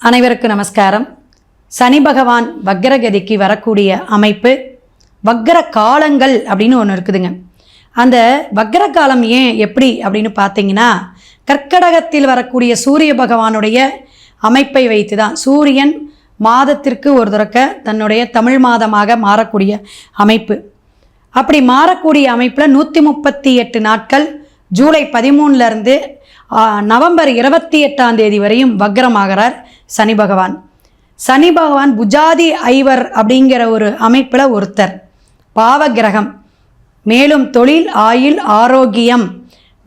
அனைவருக்கும் நமஸ்காரம். சனி பகவான் வக்ரகதிக்கு வரக்கூடிய அமைப்பு வக்ர காலங்கள் அப்படின்னு ஒன்று இருக்குதுங்க. அந்த வக்ர காலம் ஏன் எப்படி அப்படின்னு பார்த்தீங்கன்னா கர்க்கடகத்தில் வரக்கூடிய சூரிய பகவானுடைய அமைப்பை வைத்து தான் சூரியன் மாதத்திற்கு ஒரு தடக்க தன்னுடைய தமிழ் மாதமாக மாறக்கூடிய அமைப்பு. அப்படி மாறக்கூடிய அமைப்பில் நூற்றி முப்பத்தி எட்டு நாட்கள் ஜூலை பதிமூணுலேருந்து நவம்பர் இருபத்தி எட்டாம் தேதி வரையும் வக்ரமாகிறார். சனி பகவான். சனி பகவான் புஜாதி ஐவர் அப்படிங்கிற ஒரு அமைப்பில் ஒருத்தர். பாவ கிரகம் மேலும் தொழில் ஆயுள் ஆரோக்கியம்.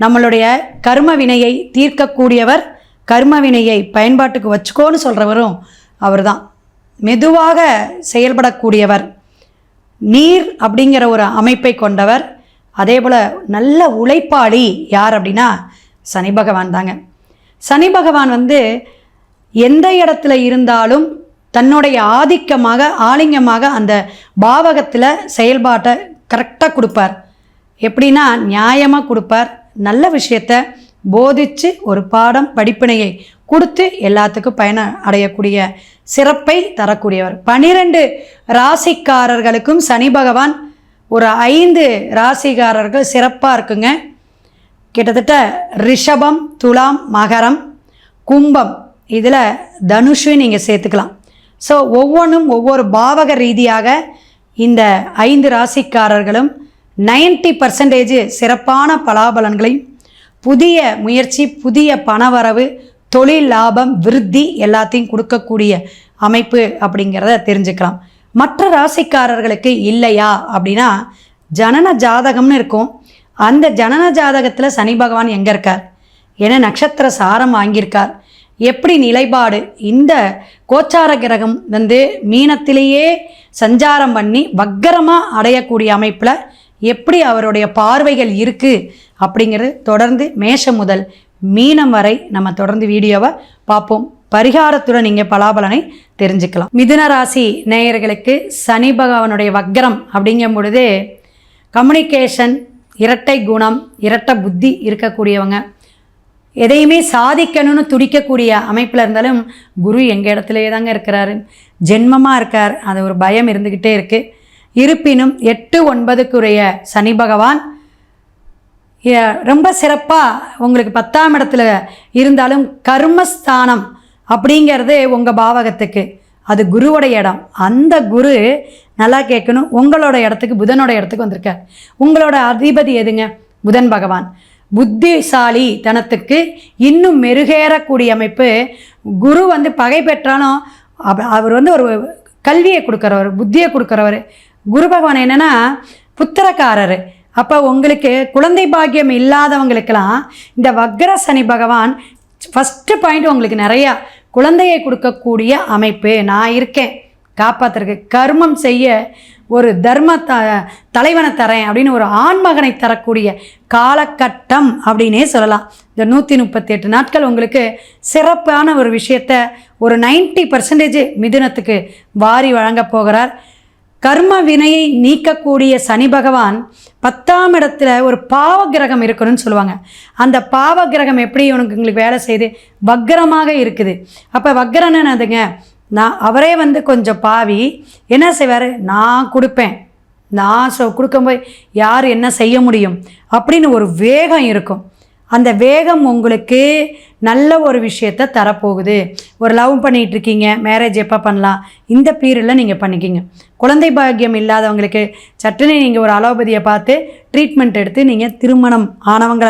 நம்மளுடைய கர்ம வினையை தீர்க்கக்கூடியவர் கர்ம வினையை பயன்பாட்டுக்கு வச்சுக்கோன்னு சொல்கிறவரும் அவர் தான் மெதுவாக செயல்படக்கூடியவர். நீர் அப்படிங்கிற ஒரு அமைப்பை கொண்டவர். அதே போல் நல்ல உழைப்பாளி யார் அப்படின்னா சனி பகவான் தாங்க. சனி பகவான் வந்து எந்த இடத்துல இருந்தாலும் தன்னுடைய ஆதிக்கமாக ஆலிங்கமாக அந்த பாவகத்தில் செயல்பாட்டை கரெக்டாக கொடுப்பார். எப்படின்னா நியாயமாக கொடுப்பார். நல்ல விஷயத்த போதித்து ஒரு பாடம் படிப்பினையை கொடுத்து எல்லாத்துக்கும் பயன அடையக்கூடிய சிறப்பை தரக்கூடியவர். பனிரெண்டு ராசிக்காரர்களுக்கும் சனி பகவான் ஒரு ஐந்து ராசிக்காரர்கள் சிறப்பாக இருக்குங்க. கிட்டத்தட்ட ரிஷபம் துலாம் மகரம் கும்பம் இதில் தனுஷையும் நீங்கள் சேர்த்துக்கலாம். ஸோ ஒவ்வொன்றும் ஒவ்வொரு பாவக ரீதியாக இந்த ஐந்து ராசிக்காரர்களும் 90% பர்சன்டேஜ் சிறப்பான பலாபலன்களையும் புதிய முயற்சி புதிய பணவரவு தொழில் லாபம் விருத்தி எல்லாத்தையும் கொடுக்கக்கூடிய அமைப்பு அப்படிங்கிறத தெரிஞ்சுக்கலாம். மற்ற ராசிக்காரர்களுக்கு இல்லையா அப்படின்னா ஜனன ஜாதகம்னு இருக்கும். அந்த ஜனன ஜாதகத்தில் சனி பகவான் எங்கே இருக்கார்? ஏன்னா நட்சத்திர சாரம் வாங்கியிருக்கார். எப்படி நிலைப்பாடு? இந்த கோச்சார கிரகம் வந்து மீனத்திலேயே சஞ்சாரம் பண்ணி வக்கரமாக அடையக்கூடிய அமைப்பில் எப்படி அவருடைய பார்வைகள் இருக்குது அப்படிங்கிறது தொடர்ந்து மேஷம் முதல் மீனம் வரை நம்ம தொடர்ந்து வீடியோவை பார்ப்போம். பரிகாரத்துடன் நீங்கள் பலாபலனை தெரிஞ்சுக்கலாம். மிதுன ராசி நேயர்களுக்கு சனி பகவானுடைய வக்கரம் அப்படிங்கும் பொழுது கம்யூனிகேஷன் இரட்டை குணம் இரட்டை புத்தி இருக்கக்கூடியவங்க. எதையுமே சாதிக்கணும்னு துடிக்கக்கூடிய அமைப்பில் இருந்தாலும் குரு எங்கள் இடத்துலையே தாங்க இருக்கிறாரு. ஜென்மமாக இருக்கார். அது ஒரு பயம் இருந்துக்கிட்டே இருக்குது இருப்பினும் எட்டு ஒன்பதுக்குரிய சனி பகவான் ரொம்ப சிறப்பாக உங்களுக்கு பத்தாம் இடத்துல இருந்தாலும் கர்மஸ்தானம் அப்படிங்கிறது உங்கள் பாவகத்துக்கு. அது குருவோட இடம். அந்த குரு நல்லா கேட்கணும். உங்களோட இடத்துக்கு புதனோட இடத்துக்கு வந்திருக்கார். உங்களோட அதிபதி எதுங்க? புதன் பகவான். புத்திசாலி தனத்துக்கு இன்னும் மெருகேறக்கூடிய அமைப்பு குரு வந்து பகை பெற்றாலும் அவர் வந்து ஒரு கல்வியை கொடுக்குறவர் புத்தியை கொடுக்குறவர். குரு பகவான் என்னென்னா புத்திரக்காரர். அப்போ உங்களுக்கு குழந்தை பாக்கியம் இல்லாதவங்களுக்கெல்லாம் இந்த வக்ர சனி பகவான் ஃபஸ்ட்டு பாயிண்ட் உங்களுக்கு நிறையா குழந்தையை கொடுக்கக்கூடிய அமைப்பு. நான் இருக்கேன். காப்பாற்றுறதுக்கு கர்மம் செய்ய ஒரு தர்ம த தலைவனை தரேன் அப்படின்னு ஒரு ஆண்மகனை தரக்கூடிய காலகட்டம் அப்படின்னே சொல்லலாம். இந்த நூற்றி முப்பத்தி எட்டு நாட்கள் உங்களுக்கு சிறப்பான ஒரு விஷயத்த ஒரு 90% பர்சன்டேஜ் மிதுனத்துக்கு வாரி வழங்கப் போகிறார். கர்ம வினையை நீக்கக்கூடிய சனி பகவான் பத்தாம் இடத்துல ஒரு பாவ கிரகம் இருக்கணும்னு சொல்லுவாங்க. அந்த பாவ கிரகம் எப்படி உனக்கு உங்களுக்கு வேலை செய்து வக்கரமாக இருக்குது. அப்போ வக்கரன்னு என்னதுங்க? நான் அவரே வந்து கொஞ்சம் பாவி. என்ன செய்வார்? நான் கொடுப்பேன். நான் சொ கொடுக்கும்போது யார் என்ன செய்ய முடியும்? அப்படின்னு ஒரு வேகம் இருக்கும். அந்த வேகம் உங்களுக்கு நல்ல ஒரு விஷயத்தை தரப்போகுது. ஒரு லவ் பண்ணிகிட்டு இருக்கீங்க மேரேஜ் எப்போ பண்ணலாம் இந்த பீரியடில் நீங்கள் பண்ணிக்கிங்க. குழந்தை பாக்கியம் இல்லாதவங்களுக்கு சட்டுன்னு நீங்கள் ஒரு அலோபதியை பார்த்து ட்ரீட்மெண்ட் எடுத்து நீங்கள் திருமணம் ஆனவங்க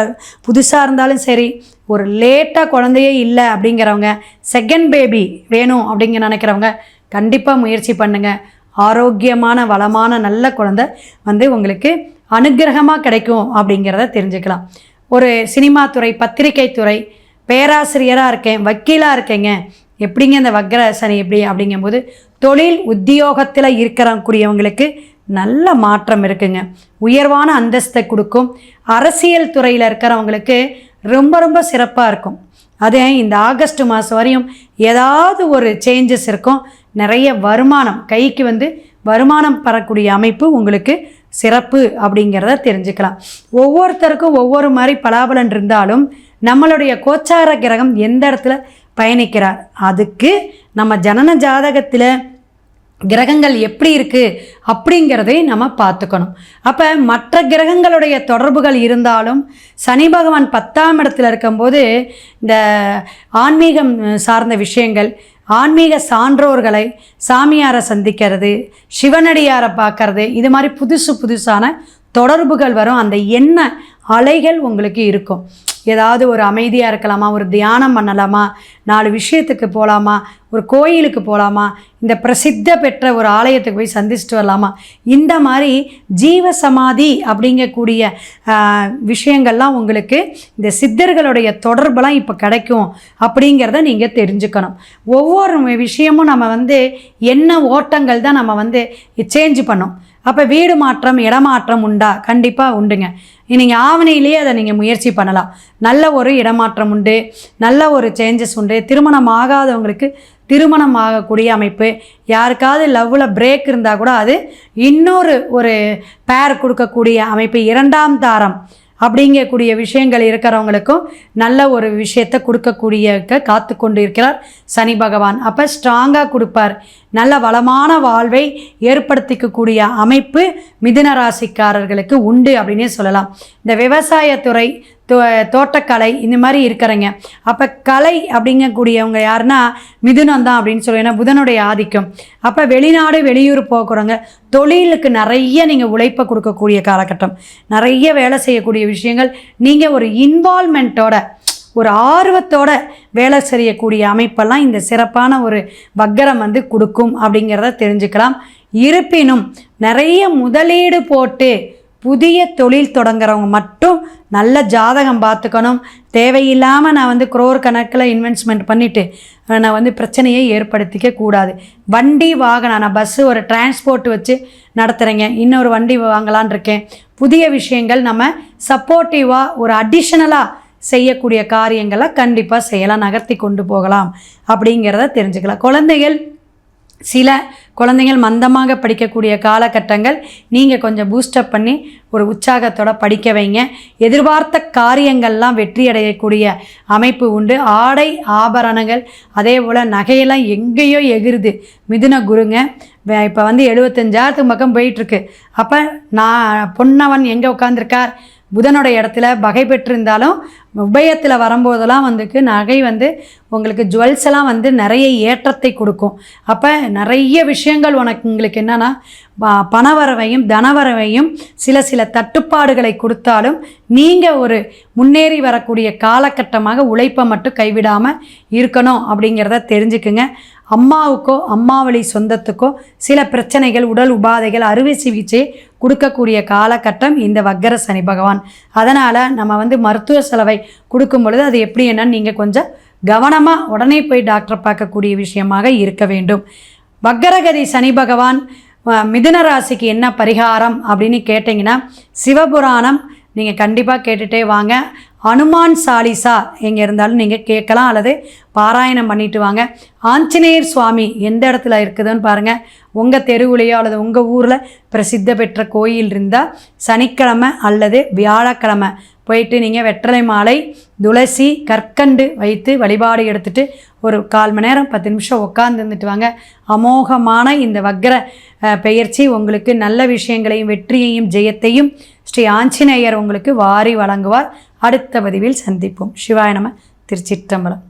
புதுசாக இருந்தாலும் சரி ஒரு லேட்டாக குழந்தையே இல்லை அப்படிங்கிறவங்க செகண்ட் பேபி வேணும் அப்படிங்க நினைக்கிறவங்க கண்டிப்பாக முயற்சி பண்ணுங்கள் ஆரோக்கியமான வளமான நல்ல குழந்தை வந்து உங்களுக்கு அனுக்கிரகமாக கிடைக்கும் அப்படிங்கிறத தெரிஞ்சுக்கலாம். ஒரு சினிமா துறை பத்திரிகை துறை பேராசிரியராக இருக்கேன் வக்கீலாக இருக்கேங்க. எப்படிங்க இந்த வக்ர சனி எப்படி அப்படிங்கும்போது தொழில் உத்தியோகத்தில் இருக்கிறக்கூடியவங்களுக்கு நல்ல மாற்றம் இருக்குங்க. உயர்வான அந்தஸ்தை கொடுக்கும். அரசியல் துறையில் இருக்கிறவங்களுக்கு ரொம்ப ரொம்ப சிறப்பாக இருக்கும். அதே இந்த ஆகஸ்ட் மாதம் வரையும் ஏதாவது ஒரு சேஞ்சஸ் இருக்கும். நிறைய வருமானம் கைக்கு வந்து வருமானம் பெறக்கூடிய அமைப்பு உங்களுக்கு சிறப்பு அப்படிங்கிறத தெரிஞ்சுக்கலாம். ஒவ்வொருத்தருக்கும் ஒவ்வொரு மாதிரி பலாபலன் இருந்தாலும் நம்மளுடைய கோச்சார கிரகம் எந்த இடத்துல பயணிக்கிறார்? அதுக்கு நம்ம ஜனன ஜாதகத்தில் கிரகங்கள் எப்படி இருக்குது அப்படிங்கிறதையும் நம்ம பார்த்துக்கணும். அப்போ மற்ற கிரகங்களுடைய தொடர்புகள் இருந்தாலும் சனி பகவான் பத்தாம் இடத்துல இருக்கும்போது இந்த ஆன்மீகம் சார்ந்த விஷயங்கள் ஆன்மீக சான்றோர்களை சாமியாரை சந்திக்கிறது சிவனடியாரை பார்க்கறது இது மாதிரி புதுசு புதுசான தொடர்புகள் வரும். அந்த எண்ண அலைகள் உங்களுக்கு இருக்கும். ஏதாவது ஒரு அமைதியாக இருக்கலாமா? ஒரு தியானம் பண்ணலாமா? நாலு விஷயத்துக்கு போகலாமா ஒரு கோயிலுக்கு போகலாமா இந்த பிரசித்த பெற்ற ஒரு ஆலயத்துக்கு போய் சந்திச்சுட்டு வரலாமா? இந்த மாதிரி ஜீவ சமாதி அப்படிங்கக்கூடிய விஷயங்கள்லாம் உங்களுக்கு இந்த சித்தர்களுடைய தொடர்பெல்லாம் இப்போ கிடைக்கும் அப்படிங்கிறத நீங்கள் தெரிஞ்சுக்கணும். ஒவ்வொரு விஷயமும் நம்ம வந்து என்ன ஓட்டங்கள் தான் நம்ம வந்து சேஞ்ச் பண்ணோம். அப்போ வீடு மாற்றம் இடமாற்றம் உண்டா? கண்டிப்பாக உண்டுங்க. நீங்கள் ஆவணியிலேயே அதை நீங்கள் முயற்சி பண்ணலாம். நல்ல ஒரு இடமாற்றம் உண்டு நல்ல ஒரு சேஞ்சஸ் உண்டு. திருமணம் ஆகாதவங்களுக்கு திருமணம் ஆகக்கூடிய அமைப்பு. யாருக்காவது லவ்வில் பிரேக் இருந்தால் கூட அது இன்னொரு ஒரு பேர் கொடுக்கக்கூடிய அமைப்பு. இரண்டாம் தாரம். அப்படிங்கக்கூடிய விஷயங்கள் இருக்கிறவங்களுக்கும் நல்ல ஒரு விஷயத்தை கொடுக்கக்கூடிய காத்து கொண்டு இருக்கிறார் சனி பகவான். அப்போ ஸ்ட்ராங்காக கொடுப்பார். நல்ல வளமான வாழ்வை ஏற்படுத்திக்கக்கூடிய அமைப்பு மிதுன ராசிக்காரர்களுக்கு உண்டு அப்படின்னே சொல்லலாம். இந்த விவசாயத்துறை தோ தோட்டக்கலை இந்த மாதிரி இருக்கிறங்க. அப்போ கலை அப்படிங்கக்கூடியவங்க யாருன்னா மிதுனம் தான் அப்படின்னு சொல்லி ஏன்னா புதனுடைய ஆதிக்கம். அப்போ வெளிநாடு வெளியூர் போகிறவங்க தொழிலுக்கு நிறைய நீங்கள் உழைப்பை கொடுக்கக்கூடிய காலகட்டம். நிறைய வேலை செய்யக்கூடிய விஷயங்கள். நீங்கள் ஒரு இன்வால்மெண்ட்டோட ஒரு ஆர்வத்தோட வேலை செய்யக்கூடிய அமைப்பெல்லாம் இந்த சிறப்பான ஒரு வக்கரம் வந்து கொடுக்கும் அப்படிங்கிறத தெரிஞ்சுக்கலாம். இருப்பினும் நிறைய முதலீடு போட்டு புதிய தொழில் தொடங்குறவங்க மட்டும் நல்ல ஜாதகம் பார்த்துக்கணும். தேவையில்லாமல் நான் வந்து குரோர் கணக்கில் இன்வெஸ்ட்மெண்ட் பண்ணிவிட்டு நான் வந்து பிரச்சனையை ஏற்படுத்திக்க கூடாது. வண்டி வாகனம் நான் பஸ்ஸு ஒரு டிரான்ஸ்போர்ட் வச்சு நடத்துகிறேங்க இன்னொரு வண்டி வாங்கலான் இருக்கேன். புதிய விஷயங்கள் நம்ம சப்போர்ட்டிவாக ஒரு அடிஷ்னலாக செய்யக்கூடிய காரியங்களை கண்டிப்பாக செய்யலாம். நகர்த்தி கொண்டு போகலாம். அப்படிங்கிறத தெரிஞ்சுக்கலாம். குழந்தைகள் சில குழந்தைகள் மந்தமாக படிக்கக்கூடிய காலகட்டங்கள் நீங்கள் கொஞ்சம் பூஸ்டப் பண்ணி ஒரு உற்சாகத்தோட படிக்க வைங்க. எதிர்பார்த்த காரியங்கள்லாம் வெற்றி அடையக்கூடிய அமைப்பு உண்டு. ஆடை ஆபரணங்கள் அதே போல் நகையெல்லாம் எங்கேயோ எகிருது. மிதுன குருங்க இப்போ வந்து எழுபத்தஞ்சாயிரத்துக்கு பக்கம் போயிட்டுருக்கு. அப்போ நான் பொன்னவன் எங்கே உட்காந்துருக்கார் புதனுடைய இடத்துல பகை பெற்றிருந்தாலும் உபயத்தில் வரும்போதெல்லாம் வந்துக்கு நகை வந்து உங்களுக்கு ஜுவல்ஸ் எல்லாம் வந்து நிறைய ஏற்றத்தை கொடுக்கும். அப்போ நிறைய விஷயங்கள் உனக்கு உங்களுக்கு என்னென்னா பணவரவையும் தனவரவையும் சில சில தட்டுப்பாடுகளை கொடுத்தாலும் நீங்கள் ஒரு முன்னேறி வரக்கூடிய காலகட்டமாக உழைப்பை மட்டும் கைவிடாமல் இருக்கணும் அப்படிங்கிறத தெரிஞ்சுக்குங்க. அம்மாவுக்கோ அம்மாவளி சொந்தத்துக்கோ சில பிரச்சனைகள் உடல் உபாதைகள் அறுவை சிகிச்சை கொடுக்கக்கூடிய காலகட்டம் இந்த வக்கர சனி பகவான். அதனால் நம்ம வந்து மருத்துவ செலவை கொடுக்கும் பொழுது அது எப்படி என்னன்னு நீங்கள் கொஞ்சம் கவனமாக உடனே போய் டாக்டரை பார்க்கக்கூடிய விஷயமாக இருக்க வேண்டும். வக்கரகதி சனி பகவான் மிதுன ராசிக்கு என்ன பரிகாரம் அப்படின்னு கேட்டிங்கன்னா சிவபுராணம் நீங்கள் கண்டிப்பாக கேட்டுகிட்டே வாங்க. அனுமான் சாலிசா எங்கே இருந்தாலும் நீங்கள் கேட்கலாம் அல்லது பாராயணம் பண்ணிட்டு வாங்க. ஆஞ்சநேயர் சுவாமி எந்த இடத்துல இருக்குதுன்னு பாருங்கள் உங்கள் தெருவுலையோ அல்லது உங்கள் ஊரில் பிரசித்த பெற்ற கோயில் இருந்தால் சனிக்கிழமை அல்லது வியாழக்கிழமை போயிட்டு நீங்கள் வெற்றலை மாலை துளசி கற்கண்டு வைத்து வழிபாடு எடுத்துகிட்டு ஒரு கால் மணி நேரம் பத்து நிமிஷம் உட்காந்து இருந்துட்டு வாங்க. அமோகமான இந்த வக்ர பெயர்ச்சி உங்களுக்கு நல்ல விஷயங்களையும் வெற்றியையும் ஜெயத்தையும் ஸ்ரீ ஆஞ்சநேயர் உங்களுக்கு வாரி வழங்குவார். அடுத்த பதிவில் சந்திப்போம். சிவாய நம திருச்சிற்றம்பலம்.